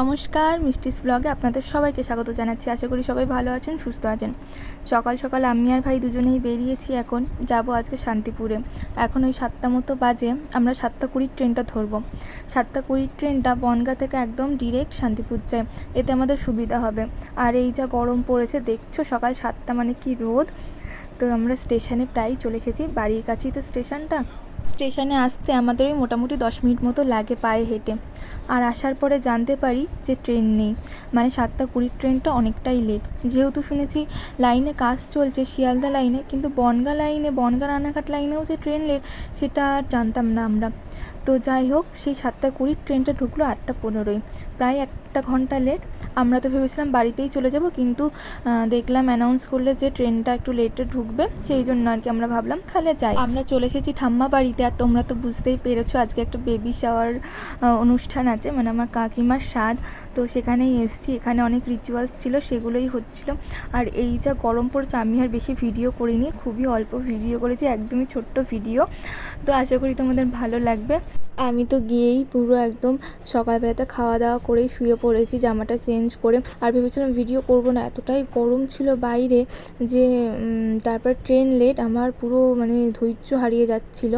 নমস্কার, মিষ্টিস ব্লগে আপনাদের সবাইকে স্বাগত জানাচ্ছি। আশা করি সবাই ভালো আছেন, সুস্থ আছেন। সকাল সকাল আমি আর ভাই দুজনেই বেরিয়েছি এখন, যাব আজকে শান্তিপুরে। এখন ওই সাতটা মতো বাজে, আমরা সাতটা কুড়ির ট্রেনটা ধরবো। সাতটা কুড়ির ট্রেনটা বনগা থেকে একদম ডিরেক্ট শান্তিপুর যায়। এতে আমাদের সুবিধা হবে। আর এই যা গরম পড়েছে, দেখছ সকাল সাতটা মানে কি রোদ? তো আমরা স্টেশনে প্রায় চলে এসেছি, বাড়ির কাছেই তো স্টেশনটা। স্টেশনে আসতে আমাদের ওই মোটামুটি দশ মিনিট মতো লাগে পায়ে হেঁটে। আর আসার পরে জানতে পারি যে ট্রেন নেই। মানে সাতটা কুড়ির ট্রেনটা অনেকটাই লেট যেহেতু শুনেছি লাইনে কাজ চলছে, শিয়ালদা লাইনে কিন্তু বনগা লাইনে বনগা রানাঘাট লাইনেও যে ট্রেন লেট সেটা জানতাম না আমরা। তো যাই হোক, সেই সাতটা কুড়ির ট্রেনটা ঢুকলো আটটা পনেরোই প্রায় একটা ঘণ্টা লেট আমরা তো ভেবেছিলাম বাড়িতেই চলে যাব, কিন্তু দেখলাম অ্যানাউন্স করলে যে ট্রেনটা একটু লেটে ঢুকবে, সেই জন্য আর কি আমরা ভাবলাম তাহলে যাই। আমরা চলে এসেছি ঠাম্মা বাড়িতে, আর তোমরা তো বুঝতেই পেরেছ আজকে একটা বেবি শাওয়ার অনুষ্ঠান আছে মানে আমার কাকিমার স্বাদ তো সেখানেই এসেছি, এখানে অনেক রিচুয়ালস ছিল, সেগুলোই হচ্ছিল। আর এই যা গরম পড়ছে, আমি আর বেশি ভিডিও করিনি, খুবই অল্প ভিডিও করেছি, একদমই ছোট্ট ভিডিও তো আশা করি তোমাদের ভালো লাগবে। আমি তো গিয়েই পুরো একদম সকালবেলাতে খাওয়া দাওয়া করেই শুয়ে পড়েছি, জামাটা চেঞ্জ করে। আর ভেবেছিলাম ভিডিও করব না, এতটাই গরম ছিল বাইরে যে তারপর ট্রেন লেট আমার পুরো মানে ধৈর্য হারিয়ে যাচ্ছিল।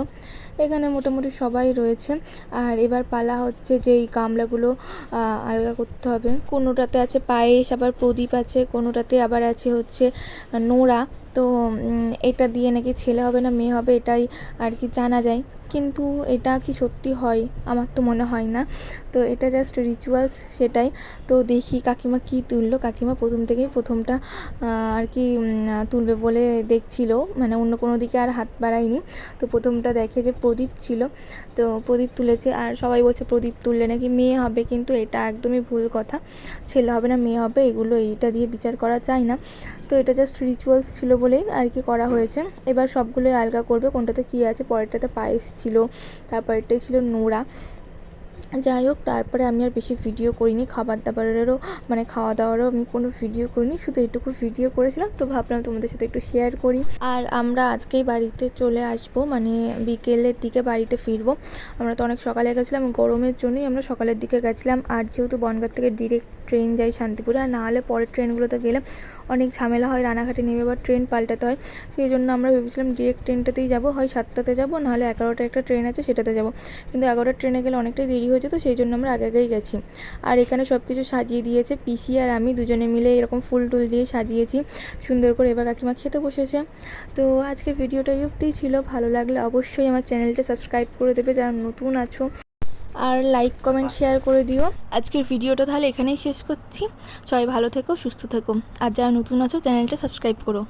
এখানে মোটামুটি সবাই রয়েছে। আর এবার পালা হচ্ছে যে, এই গামলাগুলো আলগা করতে হবে। কোনোটাতে আছে পায়েস আবার প্রদীপ আছে, কোনোটাতে আবার আছে হচ্ছে নোড়া। তো এটা দিয়ে নাকি ছেলে হবে না, মেয়ে হবে, এটাই আর কি জানা যায়। কিন্তু এটা কি সত্যি হয়? আমার তো মনে হয় না। তো এটা জাস্ট রিচুয়ালস সেটাই। তো দেখি কাকিমা কী তুললো। কাকিমা প্রথম থেকেই প্রথমটা আর কি তুলবে বলে দেখছিল। মানে অন্য কোনো দিকে আর হাত বাড়ায়নি। তো প্রথমটা দেখে যে প্রদীপ ছিল। তো প্রদীপ তুলেছে। আর সবাই বলছে, প্রদীপ তুললে নাকি মেয়ে হবে? কিন্তু এটা একদমই ভুল কথা। ছেলে হবে না, মেয়ে হবে। এগুলো এইটা দিয়ে বিচার করা যায় না। তো এটা জাস্ট রিচুয়ালস ছিল বলেই আর কি করা হয়েছে। এবার সবগুলোই আলগা করবে। কোনটাতে কী আছে? পরেরটাতে পায়েস ছিল তারপরেরটাই ছিল নোড়া যাই হোক, তারপরে আমি আর বেশি ভিডিও করিনি খাবার দাবারেরও মানে খাওয়া দাওয়ারও আমি কোনো ভিডিও করিনি, শুধু এটুকু ভিডিও করেছিলাম। তো ভাবলাম তোমাদের সাথে একটু শেয়ার করি। আর আমরা আজকেই বাড়িতে চলে আসব মানে বিকেলের দিকে বাড়িতে ফিরবো। আমরা তো অনেক সকালে গেছিলাম, গরমের জন্যই আমরা সকালের দিকে গেছিলাম। আর যেহেতু বনগাঁ থেকে ডিরেক্ট ট্রেন যাই শান্তিপুরে আর না হলে পরের ট্রেনগুলোতে গেলে অনেক ঝামেলা হয়, রানাঘাটে নেমে আবার ট্রেন পাল্টাতে হয়। সেই জন্য আমরা ভেবেছিলাম ডিরেক্ট ট্রেনটাতেই যাব, হয় সাতটাতে যাব, নাহলে এগারোটা একটা ট্রেন আছে সেটাতে যাব। কিন্তু এগারোটার ট্রেনে গেলে অনেকটাই দেরি হয়েছে তো সেই জন্য আমরা আগে আগেই গেছি। আর এখানে সব কিছু সাজিয়ে দিয়েছে পিসি আর আমি দুজনে মিলে এরকম ফুল টুল দিয়ে সাজিয়েছি, সুন্দর করে এবার কাকিমা খেতে বসেছে। তো আজকের ভিডিওটা এই ছিল, ভালো লাগলে অবশ্যই আমার চ্যানেলটা সাবস্ক্রাইব করে দেবে, যারা নতুন আছো। আর লাইক কমেন্ট শেয়ার করে দিও। আজকের ভিডিওটা তাহলে এখানেই শেষ করছি। সবাই ভালো থেকো সুস্থ থেকো। আর যারা নতুন আছো চ্যানেলটা সাবস্ক্রাইব করো।